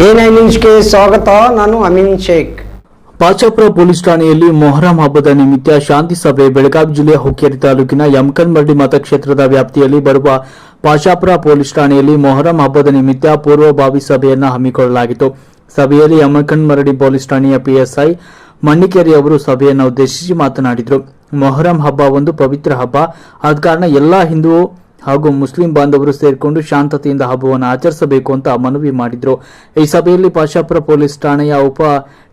ನ್ಯೂಸ್ಗೆ ಸ್ವಾಗತ. ನಾನು ಅಮೀನ್ ಶೇಖ್. ಪಾಚಾಪುರ ಪೊಲೀಸ್ ಠಾಣೆಯಲ್ಲಿ ಮೊಹರಂ ಹಬ್ಬದ ನಿಮಿತ್ತ ಶಾಂತಿ ಸಭೆ ಬೆಳಗಾವಿ ಜಿಲ್ಲೆಯ ಹುಕ್ಕೇರಿ ತಾಲೂಕಿನ ಯಮಕನ್ಮರಡಿ ಮತಕ್ಷೇತ್ರದ ವ್ಯಾಪ್ತಿಯಲ್ಲಿ ಬರುವ ಪಾಚಾಪುರ ಪೊಲೀಸ್ ಠಾಣೆಯಲ್ಲಿ ಮೊಹರಂ ಹಬ್ಬದ ನಿಮಿತ್ತ ಪೂರ್ವಭಾವಿ ಸಭೆಯನ್ನು ಹಮ್ಮಿಕೊಳ್ಳಲಾಗಿತ್ತು. ಸಭೆಯಲ್ಲಿ ಯಮಕನ್ಮರಡಿ ಪೊಲೀಸ್ ಠಾಣೆಯ ಪಿಎಸ್ಐ ಮಣ್ಣಿಕೇರಿ ಅವರು ಸಭೆಯನ್ನು ಉದ್ದೇಶಿಸಿ ಮಾತನಾಡಿದರು. ಮೊಹರಂ ಹಬ್ಬ ಒಂದು ಪವಿತ್ರ ಹಬ್ಬ. ಆದ ಕಾರಣ ಎಲ್ಲಾ ಹಿಂದೂ ಹಾಗೂ ಮುಸ್ಲಿಂ ಬಾಂಧವರು ಸೇರಿಕೊಂಡು ಶಾಂತತೆಯಿಂದ ಹಬ್ಬವನ್ನು ಆಚರಿಸಬೇಕು ಅಂತ ಮನವಿ ಮಾಡಿದ್ರು. ಈ ಸಭೆಯಲ್ಲಿ ಪಾಶಾಪುರ ಪೊಲೀಸ್ ಠಾಣೆಯ ಉಪ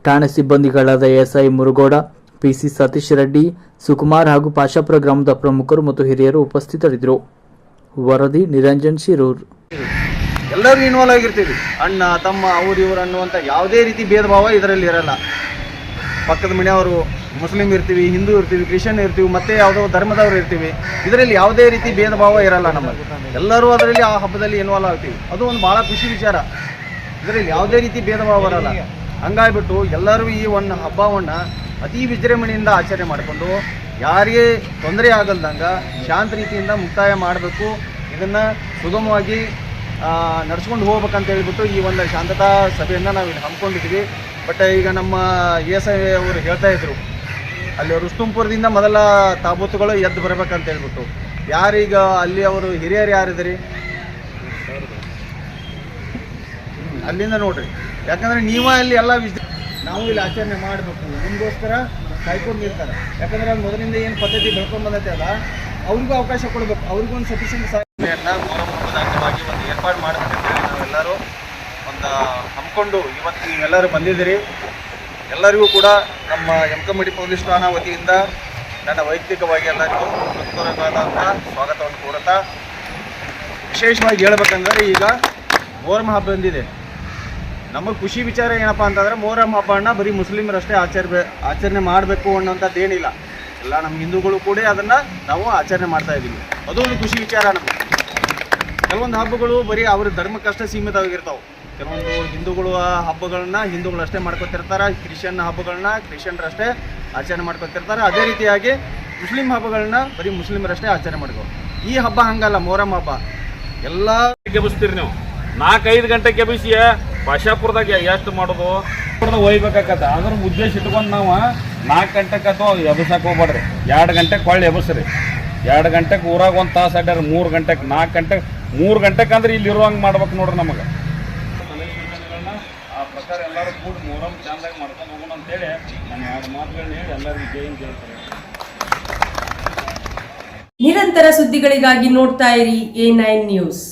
ಠಾಣೆ ಸಿಬ್ಬಂದಿಗಳಾದ ಎಸ್ಐ ಮುರುಗೋಡ, ಪಿಸಿ ಸತೀಶ್ ರೆಡ್ಡಿ, ಸುಕುಮಾರ್ ಹಾಗೂ ಪಾಶಾಪುರ ಗ್ರಾಮದ ಪ್ರಮುಖರು ಮತ್ತು ಹಿರಿಯರು ಉಪಸ್ಥಿತರಿದ್ದರು. ವರದಿ ನಿರಂಜನ್ ಶಿರೂರ್. ಎಲ್ಲರೂ ಇನ್ವಾಲ್ವ್ ಆಗಿರ್ತೀವಿ ಅಣ್ಣ, ತಮ್ಮ, ಅವ್ರು, ಇವರು ಅನ್ನುವಂಥ ಯಾವುದೇ ರೀತಿ ಭೇದ ಭಾವ ಇದರಲ್ಲಿ ಇರಲ್ಲ. ಪಕ್ಕದ ಮನೆಯವರು ಮುಸ್ಲಿಂ ಇರ್ತೀವಿ, ಹಿಂದೂ ಇರ್ತೀವಿ, ಕ್ರಿಶ್ಚಿಯನ್ ಇರ್ತೀವಿ, ಮತ್ತೆ ಯಾವುದೋ ಧರ್ಮದವರು ಇರ್ತೀವಿ. ಇದರಲ್ಲಿ ಯಾವುದೇ ರೀತಿ ಭೇದ ಭಾವ ಇರಲ್ಲ ನಮ್ಮಲ್ಲಿ. ಎಲ್ಲರೂ ಅದರಲ್ಲಿ ಆ ಹಬ್ಬದಲ್ಲಿ ಇನ್ವಾಲ್ವ್ ಆಗ್ತೀವಿ. ಅದು ಒಂದು ಭಾಳ ಖುಷಿ ವಿಚಾರ. ಇದರಲ್ಲಿ ಯಾವುದೇ ರೀತಿ ಭೇದ ಭಾವ ಬರಲ್ಲ. ಹಂಗಾಗ್ಬಿಟ್ಟು ಎಲ್ಲರೂ ಈ ಒಂದು ಹಬ್ಬವನ್ನು ಅತಿ ವಿಜೃಂಭಣೆಯಿಂದ ಆಚರಣೆ ಮಾಡಿಕೊಂಡು, ಯಾರಿಗೆ ತೊಂದರೆ ಆಗಲ್ದಂಗ ಶಾಂತ ರೀತಿಯಿಂದ ಮುಕ್ತಾಯ ಮಾಡಬೇಕು. ಇದನ್ನು ಸುಗಮವಾಗಿ ನಡ್ಸ್ಕೊಂಡು ಹೋಗ್ಬೇಕಂತ ಹೇಳ್ಬಿಟ್ಟು ಈ ಒಂದು ಶಾಂತತಾ ಸಭೆಯನ್ನು ನಾವು ಇಲ್ಲಿ ಹಮ್ಮಿಕೊಂಡಿದ್ದೀವಿ. ಬಟ್ ಈಗ ನಮ್ಮ ಎಸ್ ಐ ಅವರು ಹೇಳ್ತಾ ಇದ್ರು ಅಲ್ಲಿ ರುಸ್ತುಂಪುರದಿಂದ ಮೊದಲ ತಾಬೂತುಗಳು ಎದ್ದು ಬರಬೇಕಂತ ಹೇಳ್ಬಿಟ್ಟು. ಯಾರೀಗ ಅಲ್ಲಿ ಅವರು ಹಿರಿಯರು ಯಾರಿದ್ರಿ? ಅಲ್ಲಿಂದ ನೋಡ್ರಿ. ಯಾಕಂದ್ರೆ ನೀವ ಅಲ್ಲಿ ಎಲ್ಲ ವಿಜ್ ನಾವು ಇಲ್ಲಿ ಆಚರಣೆ ಮಾಡಬೇಕು. ನಿಮಗೋಸ್ಕರ ಕಾಯ್ಕೊಂಡಿರ್ತಾರೆ ಯಾಕಂದ್ರೆ ಅಲ್ಲಿ ಮೊದಲಿಂದ ಏನು ಪದ್ಧತಿ ಬೆಳ್ಕೊಂಡು ಬಂದೈತೆ ಅಲ್ಲ, ಅವ್ರಿಗೂ ಅವಕಾಶ ಕೊಡಬೇಕು. ಅವ್ರಿಗೂ ಒಂದು ಮೊಹರಂ ಹಬ್ಬದ ಅಂಗವಾಗಿ ಒಂದು ಏರ್ಪಾಡು ಮಾಡಬೇಕಂತೇಳಿ ನಾವೆಲ್ಲರೂ ಒಂದು ಹಮ್ಮಿಕೊಂಡು ಇವತ್ತು ನೀವೆಲ್ಲರೂ ಬಂದಿದ್ದೀರಿ. ಎಲ್ಲರಿಗೂ ಕೂಡ ನಮ್ಮ ಯಮಕಮಡಿ ಪೊಲೀಸ್ ಠಾಣಾ ವತಿಯಿಂದ ನನ್ನ ವೈಯಕ್ತಿಕವಾಗಿ ಎಲ್ಲರಿಗೂ ಹೃತ್ಪೂರ್ವಕವಾದಂಥ ಸ್ವಾಗತವನ್ನು ಕೋರುತ್ತಾ ವಿಶೇಷವಾಗಿ ಹೇಳ್ಬೇಕಂದ್ರೆ ಈಗ ಮೊಹರಂ ಹಬ್ಬ ಬಂದಿದೆ. ನಮಗೆ ಖುಷಿ ವಿಚಾರ ಏನಪ್ಪ ಅಂತಂದರೆ ಮೊಹರಂ ಹಬ್ಬನ ಬರೀ ಮುಸ್ಲಿಮರಷ್ಟೇ ಆಚರಣೆ ಆಚರಣೆ ಮಾಡಬೇಕು ಅನ್ನೋಂಥದ್ದು ಏನಿಲ್ಲ ಎಲ್ಲ ನಮ್ಮ ಹಿಂದೂಗಳು ಕೂಡ ಅದನ್ನು ನಾವು ಆಚರಣೆ ಮಾಡ್ತಾ ಇದ್ದೀವಿ. ಅದು ಒಂದು ಖುಷಿ ವಿಚಾರ ನಮಗೆ. ಕೆಲವೊಂದು ಹಬ್ಬಗಳು ಬರೀ ಅವ್ರ ಧರ್ಮಕ್ಕಷ್ಟೇ ಸೀಮಿತವಾಗಿರ್ತಾವೆ. ಕೆಲವೊಂದು ಹಿಂದೂಗಳು ಆ ಹಬ್ಬಗಳನ್ನ ಹಿಂದೂಗಳು ಅಷ್ಟೇ ಮಾಡ್ಕೊತಿರ್ತಾರೆ ಕ್ರಿಶ್ಚಿಯನ್ ಹಬ್ಬಗಳನ್ನ ಕ್ರಿಶ್ಚಿಯನ್ರಷ್ಟೇ ಆಚರಣೆ ಮಾಡ್ಕೊತಿರ್ತಾರೆ. ಅದೇ ರೀತಿಯಾಗಿ ಮುಸ್ಲಿಂ ಹಬ್ಬಗಳನ್ನ ಬರೀ ಮುಸ್ಲಿಮರಷ್ಟೇ ಆಚರಣೆ ಮಾಡ್ಕೋ ಈ ಹಬ್ಬ ಹಂಗಲ್ಲ ಮೊಹರಂ ಹಬ್ಬ. ಎಲ್ಲ ಗೆಬಿಸ್ತೀರಿ ನೀವು. ನಾಲ್ಕೈದು ಗಂಟೆ ಗೆಬಿಸಿ ಭಾಷಾಪುರದಾಗ ಎಷ್ಟು ಮಾಡೋದು? ಒಯ್ಬೇಕಾಗತ್ತೆ ಅದ್ರ ಉದ್ದೇಶ ಇಟ್ಕೊಂಡು ನಾವು ನಾಲ್ಕು ಗಂಟೆಗೆ ಅಥವಾ ಎಬಸಕ್ಕೆ ಹೋಗ್ಬೇಡ್ರಿ ಎರಡು ಗಂಟೆಗೆ ಕೊಳ್ಳಿ ಎಬಸ್ರಿ ಎರಡು ಗಂಟೆಗೆ ಊರಾಗ ಒಂದು ತಾಸು ಅಡ್ಯಾರ ಮೂರು ಗಂಟೆಗೆ ನಾಲ್ಕು ಗಂಟೆಗೆ ಮೂರು ಗಂಟೆಗೆ ಅಂದ್ರೆ ಇಲ್ಲಿ ಇರುವಂಗೆ ಮಾಡ್ಬೇಕು ನೋಡ್ರಿ ನಮಗೆ. ಪ್ರಕಾರ ಎಲ್ಲರೂ ಕೂಡ ಮೂರಂ ಚಂದಾಗಿ ಮಾಡ್ಕೊಂಡು ಹೋಗೋಣ ಅಂತೇಳಿ ನಾನು ಎರಡು ಮಾತುಗಳನ್ನ ಹೇಳಿ ಎಲ್ಲರಿಗೂ ಜೈ ಹಿಂದ್ ಹೇಳ್ತಾರೆ ನಿರಂತರ ಸುದ್ದಿಗಳಿಗಾಗಿ ನೋಡ್ತಾ ಇರಿ ಎ ನೈನ್ ನ್ಯೂಸ್.